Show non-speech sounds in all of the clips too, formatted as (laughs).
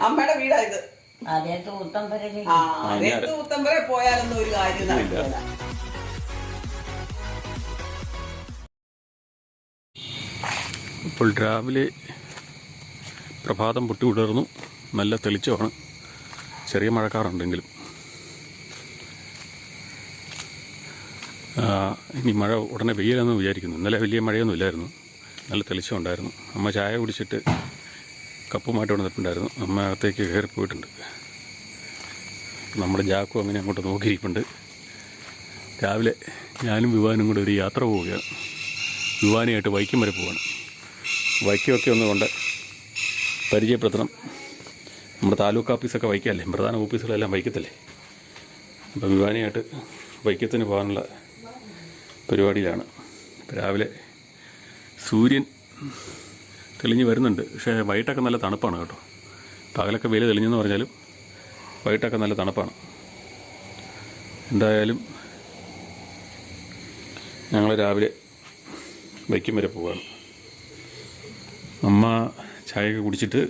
അമ്മയുടെ വീടാ ഇത്. ആദ്യത്തെ ആ രക്ത ഉത്തം പോയാലൊന്നും ഒരു കാര്യം നടക്കില്ല ഇപ്പോൾ രാവിലെ പ്രഭാതം പൊട്ടി വിടർന്നു നല്ല തെളിച്ചമാണ്. ചെറിയ മഴക്കാറുണ്ടെങ്കിലും. ആ, ഇനി മഴ ഉടനെ പെയ്യില്ലെന്ന് വിചാരിക്കുന്നു. ഇന്നലെ വലിയ മഴയൊന്നും ഇല്ലായിരുന്നു. നല്ല തെളിച്ചമുണ്ടായിരുന്നു. അമ്മ ചായ കുടിച്ചിട്ട് കപ്പുമായിട്ട് വന്നിട്ടുണ്ടായിരുന്നു അമ്മ അകത്തേക്ക് കയറി പോയിട്ടുണ്ട്. നമ്മുടെ ജാക്കും അങ്ങനെ അങ്ങോട്ട് നോക്കിയിരിപ്പുണ്ട്. രാവിലെ ഞാനും വിവാനും കൂടെ ഒരു യാത്ര പോവുകയാണ്. വിവാനിയായിട്ട് വൈക്കം വരെ പോവാണ്. വൈക്കമൊക്കെ ഒന്ന് കൊണ്ട് പരിചയപ്പെടുത്തണം. നമ്മുടെ താലൂക്ക് ഓഫീസൊക്കെ വൈക്കല്ലേ? പ്രധാന ഓഫീസുകളെല്ലാം വൈക്കത്തല്ലേ? അപ്പം വിവാനിയായിട്ട് വൈക്കത്തിന് പോകാനുള്ള പരിപാടിയിലാണ്. രാവിലെ സൂര്യൻ തെളിഞ്ഞ് വരുന്നുണ്ട്. പക്ഷേ വൈകിട്ടൊക്കെ നല്ല തണുപ്പാണ് കേട്ടോ. പകലൊക്കെ വെയിൽ തെളിഞ്ഞെന്ന് പറഞ്ഞാലും വൈകിട്ടൊക്കെ നല്ല തണുപ്പാണ്. എന്തായാലും ഞങ്ങൾ രാവിലെ വയ്ക്കും വരെ പോവുകയാണ്. അമ്മ ചായയൊക്കെ കുടിച്ചിട്ട്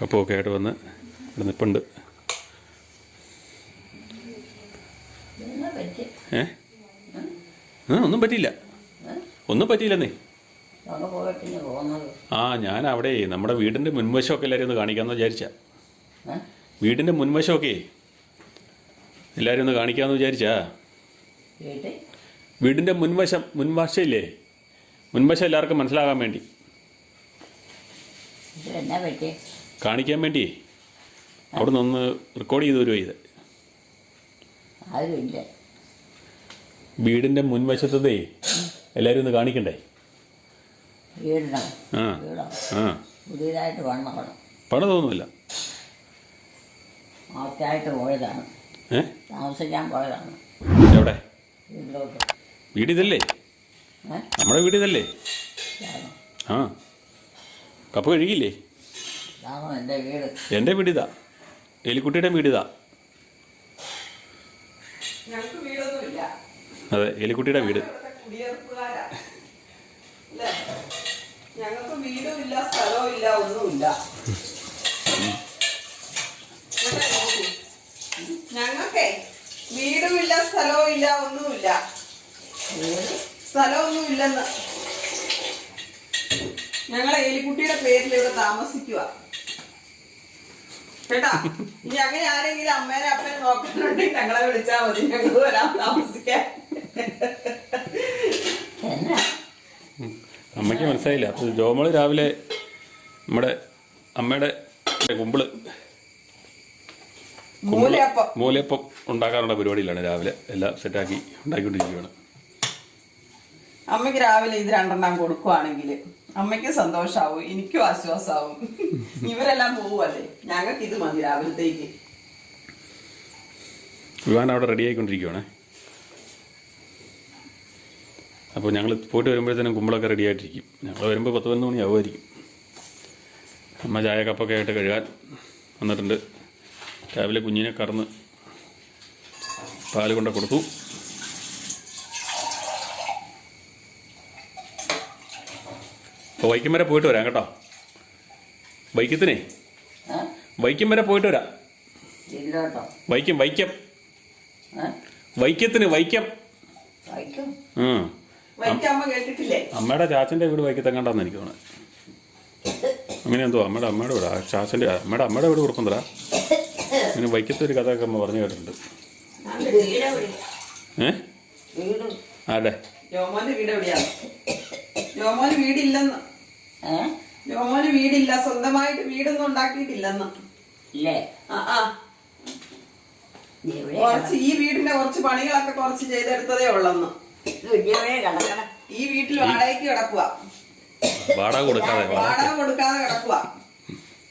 കപ്പമൊക്കെ ആയിട്ട് വന്ന് ഇവിടെ നിൽപ്പുണ്ട് ഏ? ഒന്നും പറ്റിയില്ല. ഒന്നും പറ്റിയില്ലെന്നേ. ആ ഞാൻ അവിടെ നമ്മുടെ വീടിന്റെ മുൻവശമൊക്കെ എല്ലാവരും ഒന്ന് കാണിക്കാമെന്ന് വിചാരിച്ച. വീടിന്റെ വീടിന്റെ മുൻവശമൊക്കെ എല്ലാവരും ഒന്ന് കാണിക്കാമെന്ന് വിചാരിച്ചാ. വീടിന്റെ വീടിന്റെ മുൻവശം മുൻവശമില്ലേ മുൻവശം എല്ലാവർക്കും മനസ്സിലാകാൻ വേണ്ടി. കാണിക്കാൻ വേണ്ടി. അവിടെ നിന്ന് റെക്കോർഡ് ചെയ്ത് വരുമോ ഇത്? വീടിന്റെ മുൻവശത്തതേ എല്ലാവരും ഒന്ന് കാണിക്കണ്ടേ? വീടിനോ. വീടോ പുതിയതായിട്ട് വന്നോളൂ പണം തോന്നുന്നില്ല ആദ്യമായിട്ട് പോയതാണ്. ഏ? താമസിക്കാൻ പോയതാണ്. എവിടെ? വീട്ടിലോട്ട്. വീട് ഇതല്ലേ ഏ? നമ്മുടെ വീട് ഇതല്ലേ ഇതാണോ? ആ. കപ്പ് കഴുകിയില്ലേ? എന്റെ എന്റെ വീട്? എന്റെ വീട് എലിക്കുട്ടിയുടെ വീടിതാ. ഞങ്ങൾക്ക് വീടൊന്നുമില്ല. അതെ എലിക്കുട്ടിയുടെ വീട്. ഞങ്ങൾക്ക് വീടും ഇല്ല സ്ഥലവും ഇല്ല ഒന്നുമില്ല. ഞങ്ങൾക്കേ വീടും ഇല്ല സ്ഥലവും ഇല്ല ഒന്നുമില്ല. സ്ഥലമൊന്നും ഇല്ലെന്ന് ഞങ്ങൾ എലിക്കുട്ടിയുടെ പേരിൽ ഇവിടെ താമസിക്കുക കേട്ടാ? ഇനി അങ്ങനെ ആരെങ്കിലും അമ്മേനെ അപ്പനെ നോക്കാനുണ്ടെങ്കിൽ ഞങ്ങളെ വിളിച്ചാൽ മതി. ഞങ്ങൾ വരാൻ താമസിക്കാൻ. അമ്മയ്ക്ക് മനസ്സിലായില്ല. അപ്പോൾ ജോമോൾ രാവിലെ നമ്മുടെ അമ്മയുടെ കുമ്പിൾ. മൂലയപ്പം. മൂലയപ്പം ഉണ്ടാക്കാനുള്ള പരിപാടിയിലാണ് രാവിലെ. എല്ലാം സെറ്റാക്കി ഉണ്ടാക്കിക്കൊണ്ടിരിക്കുകയാണ്. അമ്മയ്ക്ക് രാവിലെ ഇത് രണ്ടെണ്ണം കൊടുക്കുവാണെങ്കിൽ അമ്മയ്ക്ക് സന്തോഷാവും എനിക്കും ആശ്വാസമാവും ഇവരെല്ലാം പോവുമല്ലേ ഞങ്ങൾക്ക് ഇത് മതി രാവിലത്തേക്ക്. വിവാൻ അവിടെ റെഡി ആയിക്കൊണ്ടിരിക്കുകയാണ് അപ്പോൾ ഞങ്ങൾ പോയിട്ട് വരുമ്പോഴത്തേനും കുമ്പളൊക്കെ റെഡി ആയിട്ടിരിക്കും. ഞങ്ങൾ വരുമ്പോൾ പത്ത് പതിനൊന്ന് മണിയാവുമായിരിക്കും. അമ്മ ചായ കപ്പൊക്കെ ആയിട്ട് കഴുകാൻ വന്നിട്ടുണ്ട്. രാവിലെ കുഞ്ഞിനെ കറന്ന് പാൽ കൊണ്ട് കൊടുത്തു. അപ്പോൾ വൈക്കം വരെ പോയിട്ട് വരാം കേട്ടോ. വൈക്കത്തിനെ? വൈക്കം വരെ പോയിട്ട് വരാം. വൈക്കം വൈക്കം? വൈക്കത്തിന് വൈക്കം. അമ്മയുടെ ചാച്ചന്റെ വീട് വൈക്കത്തെങ്ങാണ്ടാന്ന് എനിക്ക് തോന്നുന്നത് അങ്ങനെ എന്തോ അമ്മയുടെ അമ്മയുടെ വീട്. ചാച്ചന്റെ ചാച്ചന്റെ അമ്മയുടെ അമ്മയുടെ വീട് കുറുപ്പന്തറ അങ്ങനെ വൈക്കത്തെ ഒരു കഥ അമ്മ പറഞ്ഞു കേട്ടിട്ടുണ്ട്? ഏ? ജോമോന്റെ വീട് എവിടെയാണ് ജോമോന് വീടില്ലെന്ന്. ജോമോന് വീടില്ല. സ്വന്തമായിട്ട് വീടൊന്നും ഉണ്ടാക്കിയിട്ടില്ലെന്ന്. ഇല്ലേ? ആ കുറച്ച് ഈ വീടിന്റെ കുറച്ച് പണികളൊക്കെ കുറച്ച് ചെയ്തെടുത്തതേ ഉള്ളെന്ന്. കിടക്കണം. ഈ വീട്ടിൽ വാടകയ്ക്ക് കിടക്കുക വാടക കൊടുക്കാതെ വാടക? കൊടുക്കാതെ കിടക്കുക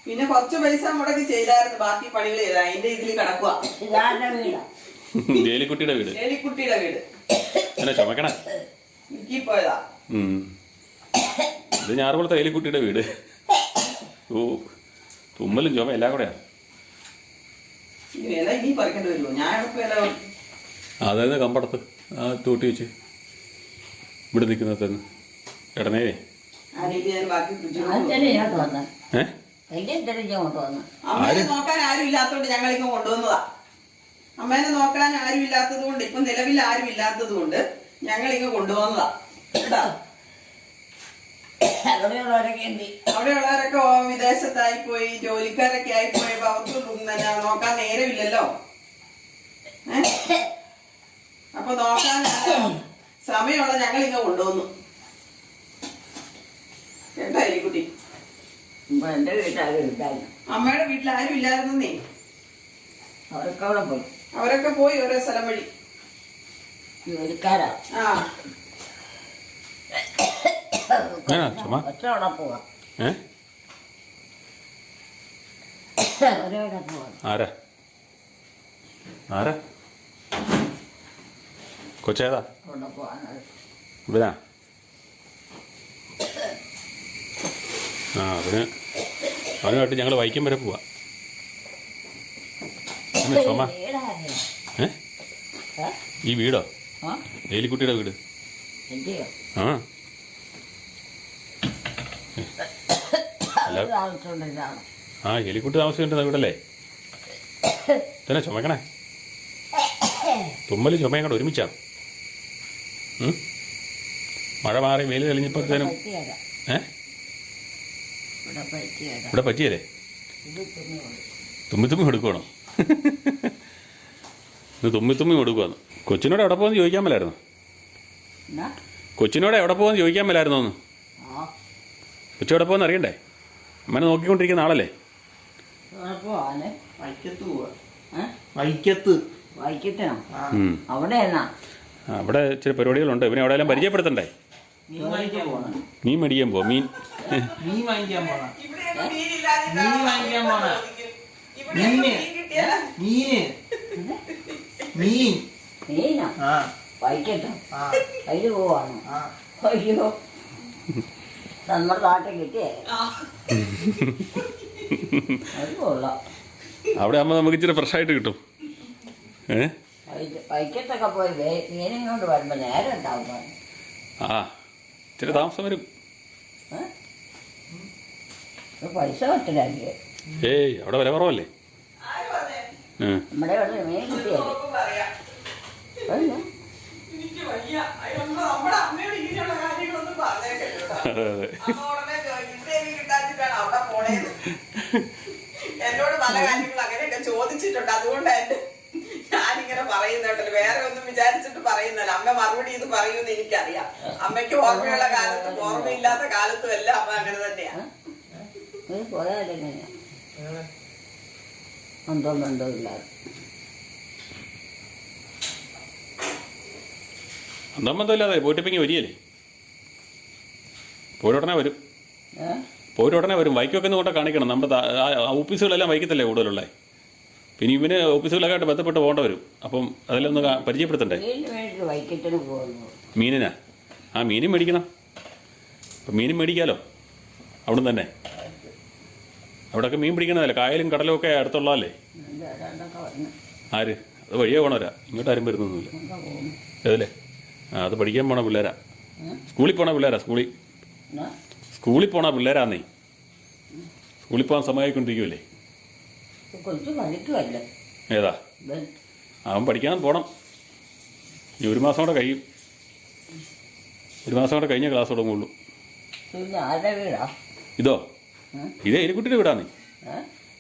പിന്നെ കുറച്ച് പൈസ മുടക്കി ചെയ്തായിരുന്നു ബാക്കി പണികൾ ചെയ്ത. അതിന്റെ ഇതിൽ കിടക്കുക ഇതാരുടെ വീടാ? ജേലിക്കുട്ടിയുടെ വീട്. എന്നെ ചുമക്കണേ പോയതാ. ഇത് ഞാറുകുളത്തെ ഏലിക്കുട്ടിയുടെ വീട്. ഓ തുമ്മലും ചുമ എല്ലാം കൂടെയാണ് വില അതായത് കമ്പടത്ത് ആ തൂട്ടി വെച്ച്. ഏ? നിൽക്കുന്നത് കൊണ്ടുവന്നു അമ്മേനെ നോക്കാൻ ആരും ഞങ്ങൾ കൊണ്ടുവന്നതാ. അമ്മേനെ നോക്കാൻ ആരും ഇല്ലാത്തത് കൊണ്ട് ഇപ്പൊ നിലവിൽ ആരും ഇല്ലാത്തത് കൊണ്ട് ഞങ്ങൾ ഇങ്ങ് കൊണ്ടുവന്നതാ. കേട്ടോ? അവിടെയുള്ളവരൊക്കെ വിദേശത്തായി പോയി ജോലിക്കാരൊക്കെ ആയി പോയപ്പോ അവർക്ക് നോക്കാൻ നേരമില്ലല്ലോ. ഏ? അപ്പൊ നോക്കാൻ സമയമുള്ള ഞങ്ങൾ ഇങ്ങ് കൊണ്ടുവന്നു കേട്ടോ? കുട്ടി എന്റെ വീട്ടിലാരും ഇല്ലായിരുന്നു. അമ്മയുടെ വീട്ടിൽ ആരും ഇല്ലായിരുന്നേ അവരൊക്കെ അവിടെ പോയി. അവരൊക്കെ പോയി ഓരോ സ്ഥലം വഴി. ജോലിക്കാരാ. ആ. പോവാം. ആരാ? ആരാ? കൊച്ചേതാ? ഇവനാ ആ അവന് അവനുമായിട്ട് ഞങ്ങൾ വൈക്കം വരെ പോവാ. ചുമ? ഏ? ഈ വീടോ? ഏലിക്കുട്ടിയുടെ വീട്? ആ. ആ എലിക്കുട്ടി താമസിക്കേണ്ട വീടല്ലേ? തന്നെ ചുമക്കണേ. തുമ്മൽ ചുമയും കൂടെ ഒരുമിച്ചാണ്? മഴ മാറി വെയിൽ തെളിഞ്ഞപ്പോഴത്തേനും ഏ? ഇവിടെ പറ്റിയല്ല? തുമ്മി തുമ്മി കൊടുക്കുവാണോ? ഇത് തുമ്മി തുമ്മി കൊടുക്കുവാന്ന്. കൊച്ചിനോട് എവിടെ പോകുമെന്ന് ചോദിക്കാൻ മേലായിരുന്നു? കൊച്ചിനോട് എവിടെ പോകുമെന്ന് ചോദിക്കാൻ മേലായിരുന്നു ഒന്ന് ആ. കൊച്ചു എവിടെ പോകുമെന്ന് അറിയണ്ടേ? അമ്മനെ നോക്കിക്കൊണ്ടിരിക്കുന്ന ആളല്ലേ? വൈക്കത്ത് വൈക്കത്ത്. ഉം. അവിടെ എന്നാ അവിടെ ഇച്ചിരി പരിപാടികളുണ്ട്. ഇവനെ എവിടെയെല്ലാം പരിചയപ്പെടുത്തണ്ടേ? മീൻ മേടിക്കാൻ പോ മീൻ. നമ്മുടെ നാട്ടിൽ കിട്ടിയേ. അവിടെ ആകുമ്പോൾ നമുക്ക് ഇച്ചിരി ഫ്രഷായിട്ട് കിട്ടും. ഏ? വൈകി- വൈക്കത്തൊക്കെ പോയി വേ- മീനും കൊണ്ട് വരുമ്പോൾ നേരം ഉണ്ടാവും ആ ഇച്ചിരി താമസം വരും. പൈസ ഏയ് അവിടെ വില കുറവല്ലേ. നമ്മുടെ ഇവിടെ മീൻ കിട്ടിയല്ലേ അതെ അതെ. അമ്മ ഉടനെ ചോദിക്കും, "ഇതേനി കിട്ടാഞ്ഞിട്ടാണോ എന്നോട് പല കാര്യങ്ങളും അങ്ങനെയൊക്കെ ചോദിച്ചിട്ടുണ്ട്. അതുകൊണ്ട് ഞാനിങ്ങനെ പറയുന്നുണ്ടല്ലോ വേറെ ഒന്നും വിചാരിച്ചിട്ട് പറയുന്നല്ല അമ്മ മറുപടി ഇത് പറയുമെന്ന് എനിക്കറിയാം. അമ്മയ്ക്ക് ഓർമ്മയുള്ള കാലത്തും ഓർമ്മയില്ലാത്ത കാലത്തും എല്ലാം അമ്മ അങ്ങനെ തന്നെയാ. എന്തോ എന്തോ ഇല്ലാതെ അന്തമ്മന്തമില്ലാതെ പോയിട്ടിപ്പിങ്ങി വരികയല്ലേ? പോരുടനെ വരും. പോരുടനെ വരും. വൈക്കൊക്കെ ഒന്ന് കൊണ്ട് കാണിക്കണം. നമ്മുടെ ഓഫീസുകളെല്ലാം വൈക്കത്തല്ലേ കൂടുതലുള്ളത് പിന്നെ ഇവന് ഓഫീസുകളൊക്കെ ആയിട്ട് ബന്ധപ്പെട്ട് പോകേണ്ട വരും. അപ്പം അതെല്ലാം ഒന്ന് കാ- പരിചയപ്പെടുത്തണ്ടേ? പോകുന്നു. മീനിനാ? ആ മീനും മേടിക്കണം. അപ്പം മീനും മേടിക്കാലോ? അവിടുന്ന് തന്നെ. അവിടെയൊക്കെ മീൻ പിടിക്കണതല്ലേ? കായലും കടലും ഒക്കെ അടുത്തുള്ളതല്ലേ? വന്ന്. ആര്? അത് വഴിയേ പോണവരാ. ഇങ്ങോട്ട് ആരും വരുന്നൊന്നുമില്ല. ഒക്കെ പോകുന്നു? ഏതല്ലേ? ആ അത് പഠിക്കാൻ പോണ പിള്ളേരാ? സ്കൂളിൽ പോണ പിള്ളേരാ? സ്കൂളിൽ എന്നാ? സ്കൂളിൽ പോണ പിള്ളേരാന്നേ. സ്കൂളിൽ പോകാൻ സമയമായിക്കൊണ്ടിരിക്കുമല്ലേ കൊച്ചു പഠിക്കുമല്ലേ ഏതാ? അവൻ പഠിക്കാൻ പോണം. ഇനി ഒരു മാസം കൂടെ കഴിയും. ഒരു മാസം കൂടെ കഴിഞ്ഞ ക്ലാസ് തുടങ്ങുള്ളൂ. ഇതോ? ഇതേ എലിക്കുട്ടിയുടെ വീടാണ്?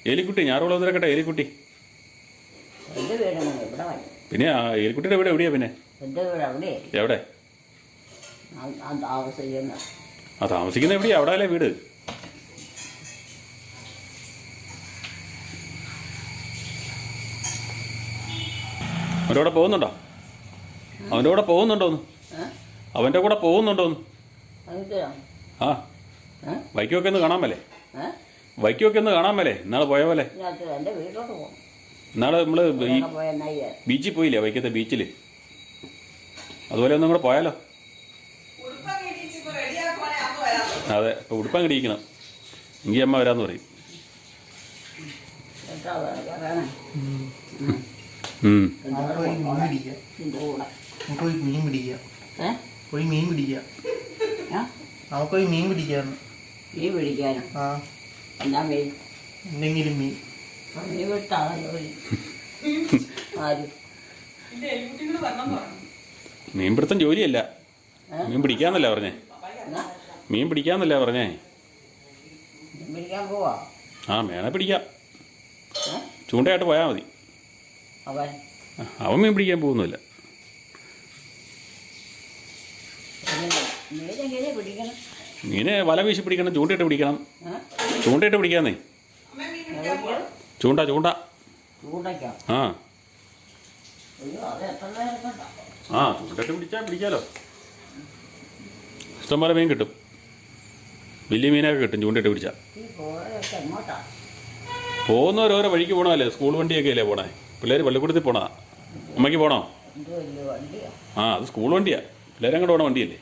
എലിക്കുട്ടി ഞാറുകുളം തിരക്കട്ടെ എലിക്കുട്ടി. പിന്നെ എലിക്കുട്ടിയുടെ വീട് എവിടെയാ പിന്നെ? എവിടെ? ആ താമസിക്കുന്ന എവിടെയാ? അവിടെ അല്ലേ വീട്? അവന്റെ കൂടെ പോകുന്നുണ്ടോ അവന്റെ കൂടെ പോകുന്നുണ്ടോന്ന്? അവന്റെ കൂടെ പോകുന്നുണ്ടോന്ന്? ആ? വൈക്കൊക്കെ ഒന്ന് കാണാൻ മേലേ? വൈക്കൊക്കെ ഒന്ന് കാണാൻ മേലേ. ഇന്നാളെ പോയ പോലെ. ഇന്നാളെ നമ്മൾ ഈ ഇവിടെ ബീച്ചിൽ പോയില്ലേ? വൈക്കത്തെ ബീച്ചിൽ. അതുപോലെ ഒന്നും കൂടെ പോയാലോ? അതെ ഇപ്പൊ റെഡിയാക്കുവാണെ അമ്മ വരാം അതെ ഇപ്പോൾ ഉടുപ്പം ഇടിക്കണം എങ്കിൽ അമ്മ വരാന്ന് പറയും പോയി മീൻ പിടിക്കുക നമുക്ക് പോയി മീൻ പിടിക്കുക പോയി മീൻ പിടിക്കുക ആ. നമുക്ക് പോയി മീൻ? പിടിക്കാന്ന് ഈ പിടിക്കാനും ആ എന്നാ മീൻ എന്തെങ്കിലും മീൻ ആര് മീൻപിടുത്തം ജോലിയല്ല മീൻ പിടിക്കാന്നല്ല പറഞ്ഞേ? മീൻ പിടിക്കാന്നല്ല പറഞ്ഞേ? മീൻ പിടിക്കാൻ പോവാ? ആ മേണ പിടിക്കാം? ചൂണ്ടയായിട്ട് പോയാൽ മതി. അവൻ? മീൻ പിടിക്കാൻ പോകുന്നില്ല. മീനെ വല വീശി പിടിക്കണം ചൂണ്ടയിട്ട് പിടിക്കണം? ചൂണ്ടയിട്ട് പിടിക്കാന്നേ. ചൂണ്ട ചൂണ്ട. ആ. ആ ചൂണ്ടയിട്ട് പിടിച്ചാ പിടിക്കാലോ ഇഷ്ടംപോലെ മീൻ കിട്ടും. വലിയ മീനൊക്കെ കിട്ടും ചൂണ്ടയിട്ട് പിടിച്ചാ. പോകുന്നവരോരോ വഴിക്ക് പോകണമല്ലേ സ്കൂൾ വണ്ടിയൊക്കെ അല്ലേ പോണേ? പിള്ളേർ പള്ളിക്കൂടത്തിൽ പോണതാ അമ്മയ്ക്ക് പോണോ ആ അത് സ്കൂൾ വണ്ടിയാ പിള്ളേരെ അങ്ങോട്ട് പോണ വണ്ടിയല്ലേ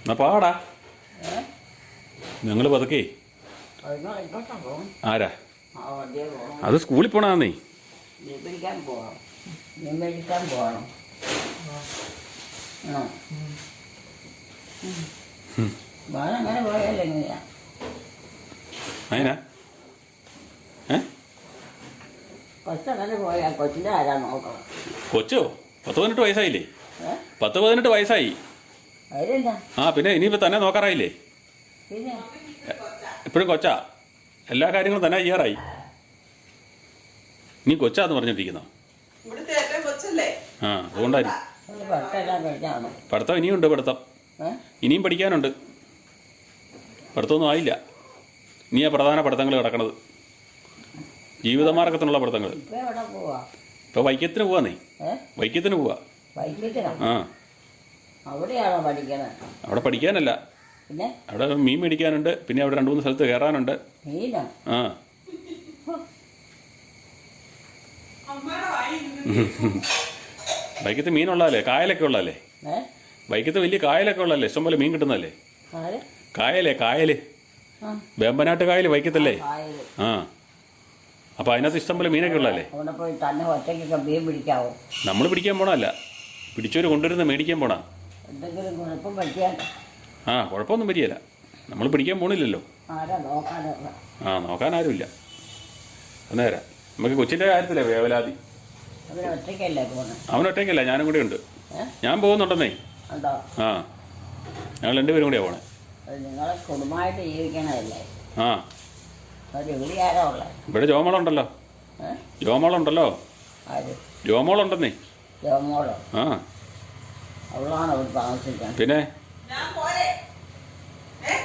എന്നാ പാടാ ഏ ഞങ്ങൾ പതുക്കേ ആരാ അത് സ്കൂളിൽ പോണാന്നേ അതിനാ പിടിക്കാൻ പോകണം മീൻ മേടിക്കാൻ പോകണം ആ വേണം അങ്ങനെ പോയാൽ എങ്ങനെയാ അതിനാ ഏ കൊച്ചങ്ങനെ പോയാൽ കൊച്ചിന്റെ ആരാ നോക്കണം. കൊച്ചോ പത്ത് പതിനെട്ട് വയസ്സായില്ലേ? ഏ? പത്ത് പതിനെട്ട് വയസ്സായി. ആ പിന്നെ ഇനിയിപ്പോൾ തന്നെ നോക്കാറായില്ലേ? പിന്നെ? ഇപ്പോഴും കൊച്ചാ. എല്ലാ കാര്യങ്ങളും തന്നെ ചെയ്യാറായി നീ കൊച്ചാന്ന് പറഞ്ഞിട്ടിരിക്കുന്നോ ഇവിടുത്തെ ഏറ്റവും കൊച്ചല്ലേ? ആ അതുകൊണ്ടായിരുന്നു ഒരു ഇനിയും കഴിഞ്ഞാണോ? പഠിത്തം ഇനിയുണ്ട് പഠിത്തം. ഏ? ഇനിയും പഠിക്കാനുണ്ട്. പഠിത്തമൊന്നും ആയില്ല. ഇനിയാ പ്രധാന പഠിത്തങ്ങൾ കിടക്കണത്. ജീവിതമാർഗത്തിനുള്ള വ്രതങ്ങൾ. ഇപ്പൊ വൈക്കത്തിന് പോവാ നീ. വൈക്കത്തിന് പോവാ. ആ. അവിടെ പഠിക്കാനല്ല. അവിടെ മീൻ മേടിക്കാനുണ്ട്. പിന്നെ അവിടെ രണ്ടു മൂന്ന് സ്ഥലത്ത് കയറാനുണ്ട്. ആ. വൈക്കത്ത് മീനുള്ളതല്ലേ? കായലൊക്കെ ഉള്ളതല്ലേ? വൈക്കത്ത് വലിയ കായലൊക്കെ ഉള്ളതല്ലേ? ഇഷ്ടംപോലെ മീൻ കിട്ടുന്നതല്ലേ? കായലേ? കായൽ വേമ്പനാട്ട് കായൽ വൈക്കത്തല്ലേ? ആ. അപ്പോൾ അതിനകത്ത് ഇഷ്ടംപോലെ മീനൊക്കെ ഉള്ളതല്ലേ? അവിടെ പോയി തന്നെ ഒറ്റയ്ക്കൊക്കെ മീൻ പിടിക്കാവോ. നമ്മൾ പിടിക്കാൻ പോണല്ല പിടിച്ചവർ കൊണ്ടുവരുന്ന മേടിക്കാൻ പോണാ എന്തെങ്കിലും കുഴപ്പം പറ്റിയാൽ ആ കുഴപ്പമൊന്നും പറ്റിയല്ല. നമ്മൾ പിടിക്കാൻ പോണില്ലല്ലോ. ആരാ നോക്കാനുള്ള ആ നോക്കാൻ ആരുമില്ല. അന്നേരം നമുക്ക് കൊച്ചിന്റെ കാര്യത്തിലേ വേവലാതി. ഒറ്റയ്ക്കല്ലേ പോണത് അവൻ ഒറ്റയ്ക്കല്ല ഞാനും കൂടെ ഉണ്ട്. ഞാൻ പോകുന്നുണ്ടെന്നേ. ഉണ്ടോ? ആ. ഞങ്ങൾ രണ്ടുപേരും കൂടെയാണ് പോണേ. അത് നിങ്ങളെ കുടുംബമായിട്ട് ജീവിക്കണതല്ലേ? ആ. അവർ ഇവിടെ ജോമോളുണ്ടല്ലോ. ജോമോളുണ്ടല്ലോ. ജോമോളുണ്ടെന്നേ. ജോമോളോ? ആ. പിന്നെ? ഞാൻ പോരെ. ഏ?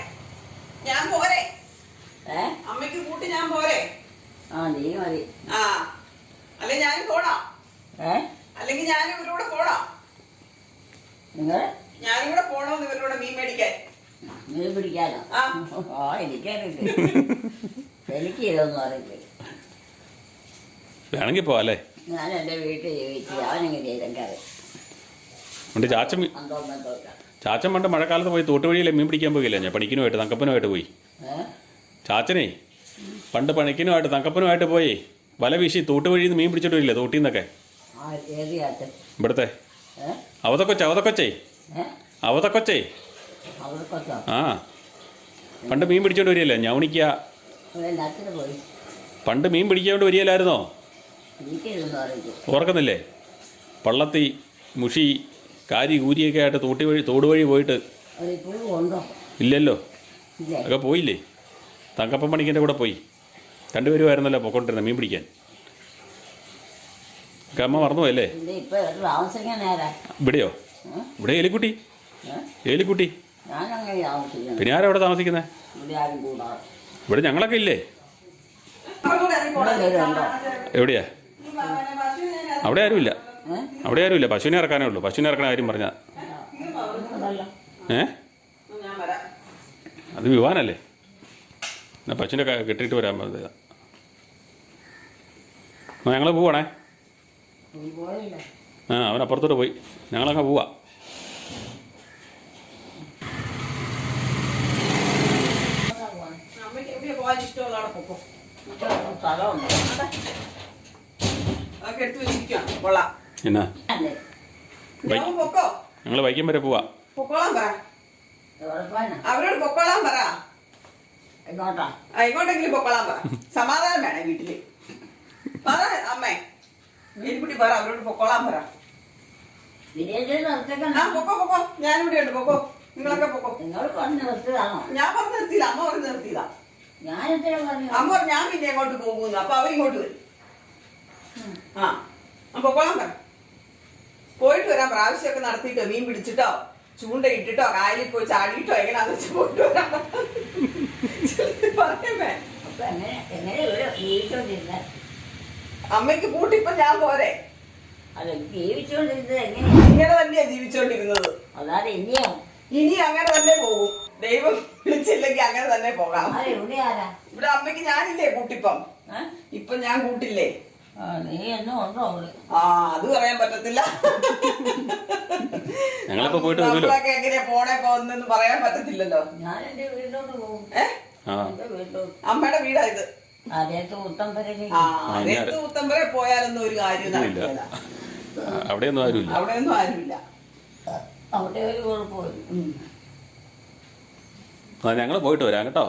ഞാൻ പോരെ. ഏ? അമ്മയ്ക്ക് കൂട്ടി ഞാൻ പോരെ. ആ നീ മതി. ആ. അല്ലെ ഞാൻ പോണോ. ഏ? അല്ലെങ്കിൽ ഞാൻ ഇവരോട് പോണോ. നിങ്ങൾ? ഞാനും കൂടെ പോണോന്ന് ഇവരോട് മീൻ മേടിക്കാൻ. മീൻ പിടിക്കാനോ? ആ. ആ എനിക്കറിയില്ല. (laughs) എനിക്ക് ഇതൊന്നും അറിയില്ല. വേണമെങ്കിൽ പോവാല്ലേ? ഞാൻ എന്റെ വീട്ടിൽ ജീവിച്ചു അവനെങ്ങനെ ചാച്ചൻ ചാച്ചൻ പണ്ട് മഴക്കാലത്ത് പോയി തോട്ടുവഴിയിലെ മീൻ പിടിക്കാൻ പോയില്ല ഞാൻ? പണിക്കിനുമായിട്ട് തങ്കപ്പനുമായിട്ട് പോയി. ചാച്ചനേ പണ്ട് പണിക്കിനുമായിട്ട് തങ്കപ്പനുമായിട്ട് പോയി. വല വീശി തോട്ടുവഴിയിൽ നിന്ന് മീൻ പിടിച്ചിട്ട് വരില്ലേ തോട്ടിൽ നിന്നൊക്കെ? ഇവിടുത്തെ? അവതക്കൊച്ചേ അവതക്കൊച്ചേ. അവതക്കൊച്ചേ. ആ. പണ്ട് മീൻ പിടിച്ചോണ്ട് വരികയല്ലേ ഞവണിക്ക പോയി. പണ്ട് മീൻ പിടിക്കാണ്ട് വരികയില്ലായിരുന്നോ? ഓർക്കുന്നില്ലേ പള്ളത്തി മുഷി കാരി കൂരിയൊക്കെ ആയിട്ട് തോട്ടി വഴി തോട് വഴി പോയിട്ട് ഇല്ലല്ലോ? അതൊക്കെ ഒക്കെ പോയില്ലേ? തങ്കപ്പൻ പണിക്കന്റെ കൂടെ പോയി. രണ്ടുപേരുമായിരുന്നല്ലോ പൊക്കോണ്ടിരുന്നത് മീൻ പിടിക്കാൻ. അമ്മ മറന്നുപോയല്ലേ? ഇവിടെയോ? ഇവിടെ ഏലിക്കുട്ടി? ഏലിക്കുട്ടി? പിന്നെ ആരാ അവിടെ താമസിക്കുന്നത് ഇവിടെ ഞങ്ങളൊക്കെ ഇല്ലേ? എവിടെയാ? അവിടെ ആരുമില്ല. അവിടെ ആരുമില്ല. പശുവിനെ ഇറക്കാനേ ഉള്ളൂ. പശുവിനെ ഇറക്കണ കാര്യം അതല്ല ഏ? അത് വിവാനല്ലേ എന്നാ പശുവിനെ ക- കെട്ടിയിട്ട് വരാൻ പറഞ്ഞത്. ഞങ്ങൾ പോവാണേ? ആ അവൻ അപ്പുറത്തോട്ട് പോയി. ഞങ്ങളൊക്കെ പോവാ അമ്മയ്ക്ക് എവിടെയാ പോകാൻ ഇഷ്ടമുള്ള അവിടെ പൊക്കോ. സ്ഥലമുണ്ട് അതൊക്കെ എടുത്തു വെച്ചിരിക്കാം കൊള്ളാം. എന്നാ? അല്ലേ? ഞാൻ പൊക്കോ? ഞങ്ങൾ വൈക്കം വരെ പോവാ. പൊക്കോളാൻ പറ. അവരോട് പൊക്കോളാൻ പറ. എങ്ങോട്ടാ ആ, എങ്ങോട്ടെങ്കിലും പൊക്കോളാൻ പറ. സമാധാനം വേണേ വീട്ടിൽ. പറ അമ്മേ. എലിക്കുട്ടി പറ അവരോട് പൊക്കോളാൻ പറ. വിദേശത്ത് ആ നിർത്തിക്കണം പൊക്കോ പൊക്കോ. ഞാനിവിടെ ഉണ്ട് പൊക്കോ. നിങ്ങളൊക്കെ പൊക്കോ. നിങ്ങൾ പറഞ്ഞ് നിർത്തിയതാണോ? ഞാൻ പറഞ്ഞു നിർത്തിയില്ല. അമ്മ പറഞ്ഞു പറഞ്ഞു അമ്മ ഞാൻ പിന്നെ എങ്ങോട്ട് പോകുന്നു? അപ്പൊ അവരിങ്ങോട്ട് വരും. ആ അപ്പൊ കൊള്ളാൻ പറ. പോയിട്ട് വരാം പ്രാവശ്യമൊക്കെ നടത്തിയിട്ടോ മീൻ പിടിച്ചിട്ടോ ചൂണ്ട ഇട്ടിട്ടോ കായലിൽ പോയി ചാടിയിട്ടോ എങ്ങനെയാന്ന് വെച്ച് പോയിട്ട് വരാം. പറയമ്മേ. അമ്മയ്ക്ക് കൂട്ടിപ്പോ ഞാൻ പോരെ. ജീവിച്ചോണ്ടിരുന്നത് എങ്ങനെ ഇങ്ങനെ തന്നെയാ ജീവിച്ചോണ്ടിരുന്നത്. അതായത് ഇനിയോ? ഇനി അങ്ങനെ തന്നെ പോകും. ദൈവം വിളിച്ചില്ലെങ്കിൽ അങ്ങനെ തന്നെ പോകാം. ഇവിടെ അമ്മയ്ക്ക് അമ്മയ്ക്ക് ഞാനില്ലേ കൂട്ടിപ്പം? ഇപ്പൊ ഞാൻ കൂട്ടില്ലേ? ആ, അത് പറയാൻ പറ്റത്തില്ല. ഞങ്ങളിപ്പോ പോയിട്ട് വരുമല്ലോ. നമ്മളൊക്കെ എങ്ങനെയാ പോണേ പോകുന്നെന്ന് പറയാൻ പറ്റത്തില്ലല്ലോ. ഞാൻ എന്റെ വീട്ടിലോട്ട് പോകും. അമ്മയുടെ വീടാ ഇത്. ഉത്തമ്പരെ പോയാലൊന്നും ഒരു കാര്യം അവിടെയൊന്നും ആരുമില്ല. അവിടെയൊന്നും ആരുമില്ല. അവിടെ ഒരു കുഴപ്പമില്ല. ആ ഞങ്ങൾ പോയിട്ട് വരാം കേട്ടോ?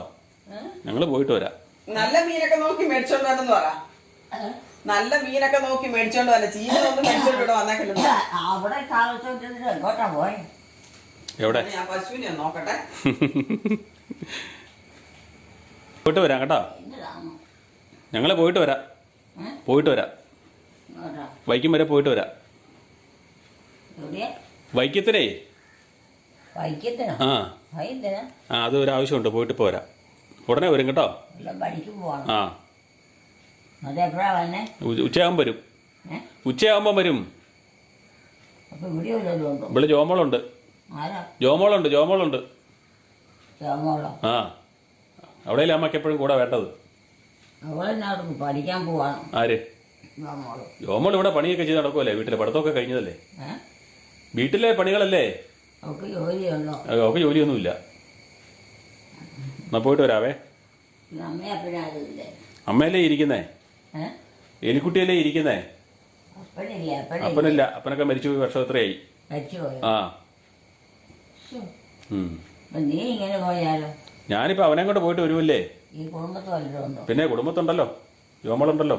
ഞങ്ങൾ പോയിട്ട് വരാം. നല്ല മീനൊക്കെ നോക്കി മേടിച്ചോണ്ട് വരണം പറ. നല്ല മീനൊക്കെ നോക്കി മേടിച്ചോണ്ട് വരാം ചീനൊന്നും മേടിച്ചോണ്ട് ഇവിടെ വന്നേക്കല്ലോ. അവിടെ താമസിച്ചോണ്ടിരുന്നത് എങ്ങോട്ടാ പോയെ? എവിടെ? ഞാൻ പശുവിനെ നോക്കട്ടെ. പോയിട്ട് വരാം കേട്ടോ. ഞങ്ങൾ പോയിട്ട് വരാം. പോയിട്ട് വരാം. വൈക്കും വരെ പോയിട്ട് വരാം. വൈക്കത്തിലേ? ആ. ആ അത് ഒരു ആവശ്യമുണ്ട്. പോയിട്ട് പോരാ. ഉടനെ വരും കേട്ടോ. ആ. ഉച്ചയാകുമ്പോ ഉച്ചയാകുമ്പോൾ വരും. ഉച്ചയാകുമ്പോ ഉച്ചയാകുമ്പോൾ വരും. ഇവിടെ ജോമോളുണ്ട്. ജോമോളുണ്ട് ജോമോളുണ്ട്. ആ. അവിടെയല്ലേ അമ്മയ്ക്ക് എപ്പോഴും കൂടെ വേണ്ടത്? അവളെന്നവിടെ പഠിക്കാൻ പോവാണോ. ആര്? ജോമോൾ ഇവിടെ പണിയൊക്കെ ചെയ്ത് നടക്കുമല്ലേ വീട്ടിലെ പഠിത്തമൊക്കെ കഴിഞ്ഞതല്ലേ? വീട്ടിലെ പണികളല്ലേ? അവൾക്ക് ജോലിയുണ്ടോ അത് അവൾക്ക് ജോലിയൊന്നുമില്ല. എന്നാ പോയിട്ട് വരാവേ. അമ്മയല്ലേ ഇരിക്കുന്നേ? എലിക്കുട്ടിയല്ലേ ഇരിക്കുന്നേ? അപ്പനില്ലേ അപ്പനൊക്കെ മരിച്ചു പോയി വർഷം എത്രയായി ആ നീ ഇങ്ങനെ പോയാലോ? ഞാനിപ്പോ അവനെ കൊണ്ട് പോയിട്ട് വരുമല്ലേ പിന്നെ കുടുംബത്തുണ്ടല്ലോ. ജോമളുണ്ടല്ലോ.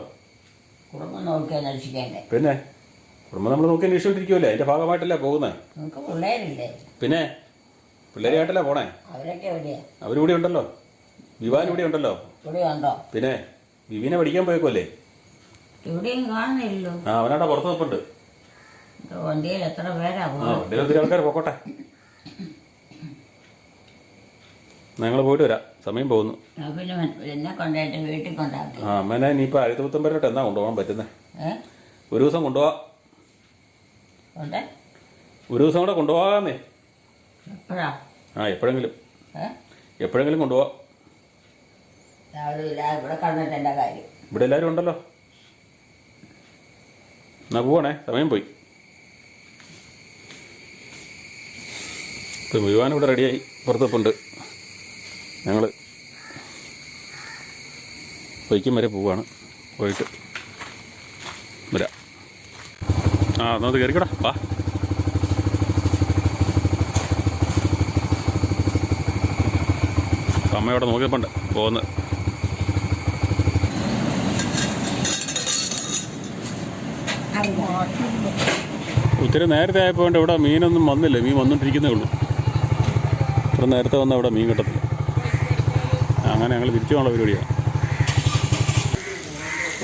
കുടുംബം നോക്കിയാൽ പിന്നെ? കുടുംബം നമ്മൾ നോക്കി അന്വേഷിച്ചോണ്ടിരിക്കുമല്ലേ അതിന്റെ ഭാഗമായിട്ടല്ലേ പോകുന്നേ? പിള്ളേരില്ലേ? പിന്നെ പിള്ളേരായിട്ടല്ലേ പോണേ? അവരൊക്കെ എവിടെയാ? അവരിവിടെ ഉണ്ടല്ലോ. വിവാൻ ഇവിടെ ഉണ്ടല്ലോ. ഇവിടെ ഉണ്ടോ? പിന്നെ വിവിനെ പഠിക്കാൻ പോയേക്കല്ലേ ഇവിടെയും കാണുന്നില്ലല്ലോ. ആ അവനവിടെ പുറത്ത് നിൽപ്പുണ്ട് ഇത് വണ്ടിയിൽ എത്ര പേരാ ആ പോകുന്നത് വണ്ടിയിൽ ഒത്തിരി ആൾക്കാർ പോക്കോട്ടെ. ഞങ്ങൾ പോയിട്ട് വരാം. സമയം പോകുന്നു. ഞാൻ പിന്നെ മൻ- എന്നെ കൊണ്ടായിട്ട് വീട്ടിൽ കൊണ്ടാക്കി ആ അമ്മേനെ ഇനിയിപ്പോൾ ആയിരത്തി എന്നാ കൊണ്ടുപോകാൻ പറ്റുന്നത് ഏ? ഒരു ദിവസം കൊണ്ടുപോവാ. ഒരു ദിവസം കൂടെ കൊണ്ടുപോകാമേ എപ്പോഴാ? ആ എപ്പോഴെങ്കിലും. എപ്പോഴെങ്കിലും കൊണ്ടുപോവാം. ഇവിടെ കണ്ടിട്ട് എന്റെ കാര്യം? ഇവിടെ എല്ലാവരും ഉണ്ടല്ലോ. എന്നാ പോവാണേ സമയം പോയി. ഇപ്പം വിവാൻ ഇവിടെ റെഡിയായി പുറത്തപ്പുണ്ട് ഞങ്ങൾ വൈക്കം വരെ പോവാണ്. പോയിട്ട് വരാം. ആ എന്നാ അത് കയറിക്കടാ വാ. അമ്മ അവിടെ നോക്കിയപ്പോണ്ട് പോകുന്നത് ഒത്തിരി നേരത്തെ ആയപ്പോണ്ട് ഇവിടെ മീനൊന്നും വന്നില്ല മീൻ വന്നിട്ടിരിക്കുന്നേ ഉള്ളൂ. ഇത്ര നേരത്തെ വന്നാൽ അവിടെ മീൻ കിട്ടത്തില്ല. അങ്ങനെ ഞങ്ങൾ തിരിച്ചു പോകാനുള്ള പരിപാടിയാണ്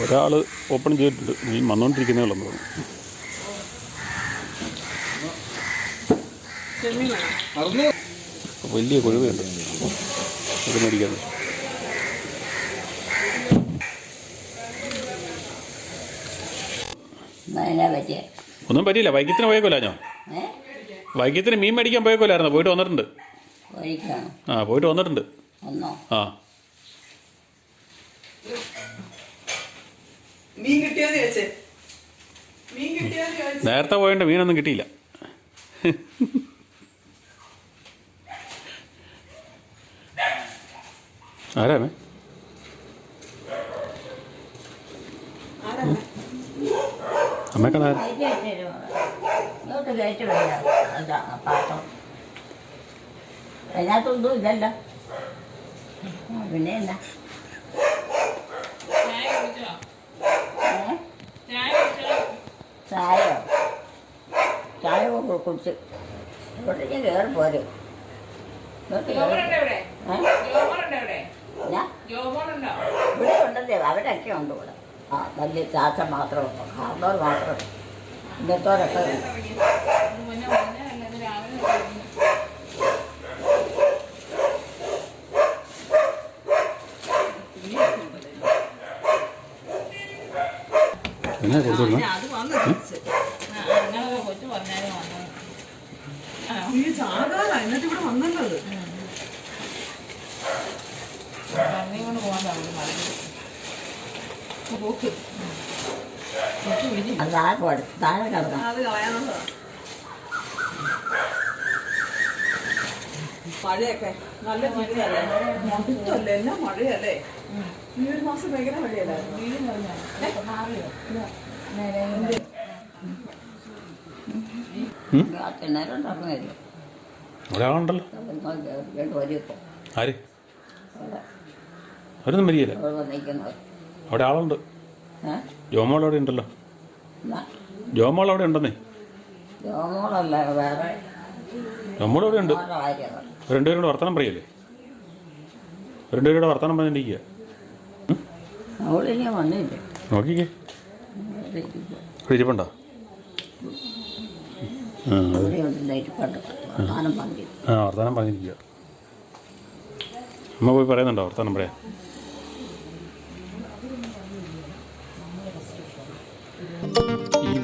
ഒരാൾ ഓപ്പൺ ചെയ്തിട്ടുണ്ട് മീൻ വന്നുകൊണ്ടിരിക്കുന്നേ ഉള്ളൂ വലിയ കൊഴുവയുണ്ട് അത് മേടിക്കാൻ ഒന്നും പറ്റിയില്ല. വൈകിത്തിന് പോയേക്കോല ഞാൻ വൈകിത്തിന് മീൻ മേടിക്കാൻ പോയേക്കോലായിരുന്നു പോയിട്ട് വന്നിട്ടുണ്ട്. ആ പോയിട്ട് വന്നിട്ടുണ്ട്. ആ. നേരത്തെ പോയോണ്ട് മീനൊന്നും കിട്ടിയില്ല ആരാമേ അമ്മയൊക്കെ ആരാ കയറ്റി വെച്ചേരും ഇങ്ങോട്ട് കയറ്റി വരാം അതാ പാത്രം അതിനകത്തൊന്നും ഇല്ലല്ലോ. പിന്നെ എന്നാ ചായ കുടിച്ചോ? ഏ? ചായ കുടിച്ചോ? ചായയോ ചായ ഒക്കെ കുടിച്ച്. ഇവിടെ ഞാൻ കയറി പോരെ. ഏ? ഇവിടെ ഇവിടെ ഉണ്ടല്ലേ അവരൊക്കെ ഉണ്ട് ഇവിടെ. ആ വലിയ ചാച്ച മാത്രമേ കാർന്നോർ മാത്രമേ ഇന്നത്തോരൊക്കെ അല്ലാതെ രാവിലെ എന്നാ കൊടുത്തു വിടണം? അത് വന്നു തിരിച്ച്. ആ, അങ്ങനെ കൊച്ചു പറഞ്ഞാലും വന്നു ഈ ചാകാല എന്നിട്ട് ഇവിടെ വന്നല്ലോ അത്. പന്നി കൊണ്ട് പോകാൻ അവിടെ മറന്നു പോക്ക്. അത് താഴെ പോടെ താഴെ കിടക്കണം അത് കളയാനുള്ളതാ മഴയൊക്കെ നല്ല മഴയല്ലേ മടുത്തല്ലേ എന്നാ മഴയല്ലേ ഈ ഒരു മാസം ഭയങ്കര മഴയല്ലായിരുന്നു ഒരാളുണ്ടല്ലോ ആര്? അവരൊന്നും വരികയില്ല അവിടെ ആളുണ്ട്. ജോമോൾ അവിടെ ഉണ്ടല്ലോ. ജോമോൾ അവിടെ ഉണ്ടെന്നേ. ജോമോൾ അവിടെ ഉണ്ട്. രണ്ടുപേരോട് വർത്തമാനം പറയല്ലേ? രണ്ടുപേരോട് വർത്തമാനം പറഞ്ഞിരിക്കുക നോക്കിക്കേ. ഇവിടെ ഇരിപ്പുണ്ടോ? ആ വർത്തമാനം പറഞ്ഞിരിക്കുക അമ്മ പോയി പറയുന്നുണ്ടോ വർത്താനം പറയാൻ?